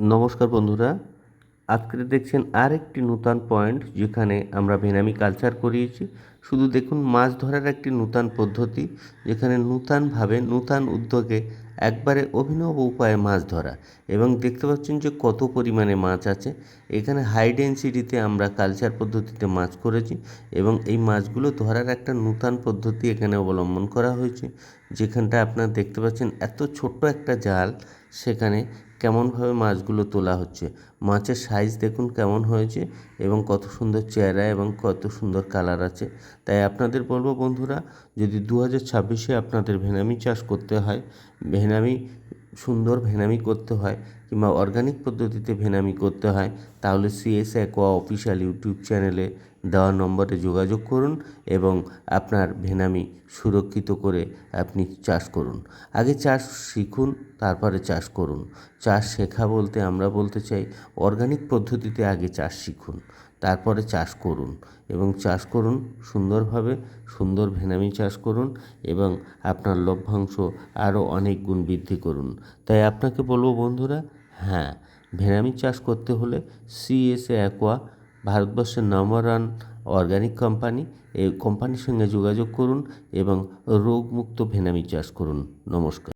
নমস্কার বন্ধুরা আজকে দেখছেন আরেকটি নূতন পয়েন্ট যেখানে আমরা ভেনামি কালচার করিয়েছি। শুধু দেখুন, মাছ ধরার একটি নূতন পদ্ধতি, যেখানে নূতনভাবে, নূতন উদ্যোগে একবারে অভিনব উপায়ে মাছ ধরা এবং দেখতে পাচ্ছেন যে কত পরিমাণে মাছ আছে। এখানে হাই ডেন্সিটিতে আমরা কালচার পদ্ধতিতে মাছ করেছি এবং এই মাছগুলো ধরার একটা নূতন পদ্ধতি এখানে অবলম্বন করা হয়েছে। যেখানটা আপনারা দেখতে পাচ্ছেন এত ছোট্ট একটা জাল, সেখানে কেমনভাবে মাছগুলো তোলা হচ্ছে? মাছের সাইজ দেখুন কেমন হয়েছে এবং কত সুন্দর চেহারা এবং কত সুন্দর কালার আছে। তাই আপনাদের বলব বন্ধুরা, যদি দু হাজার ছাব্বিশে আপনাদের ভেনামি চাষ করতে হয় ভেনামি সুন্দর ভেনামি করতে হয় কিংবা অর্গানিক পদ্ধতিতে ভেনামি করতে হয়, তাহলে সিএস অ্যাকোয়া অফিসিয়াল ইউটিউব চ্যানেলে দেওয়া নম্বরে যোগাযোগ করুন এবং আপনার ভেনামি সুরক্ষিত করে আপনি চাষ করুন। আগে চাষ শিখুন, তারপরে চাষ করুন। চাষ শেখা বলতে আমরা বলতে চাই অর্গানিক পদ্ধতিতে আগে চাষ শিখুন, তারপরে চাষ করুন এবং চাষ করুন সুন্দরভাবে, সুন্দর ভেনামি চাষ করুন এবং আপনার লভ্যাংশ আরও অনেক গুণ বৃদ্ধি করুন। তাই আপনাকে বলব বন্ধুরা হ্যাঁ ভেড়ামি চাষ করতে হলে সিএসএ অ্যাকোয়া ভারতবর্ষের নাম্বার ওয়ান অর্গানিক কোম্পানি এই কোম্পানির সঙ্গে যোগাযোগ করুন এবং রোগমুক্ত ভেনামি চাষ করুন। নমস্কার।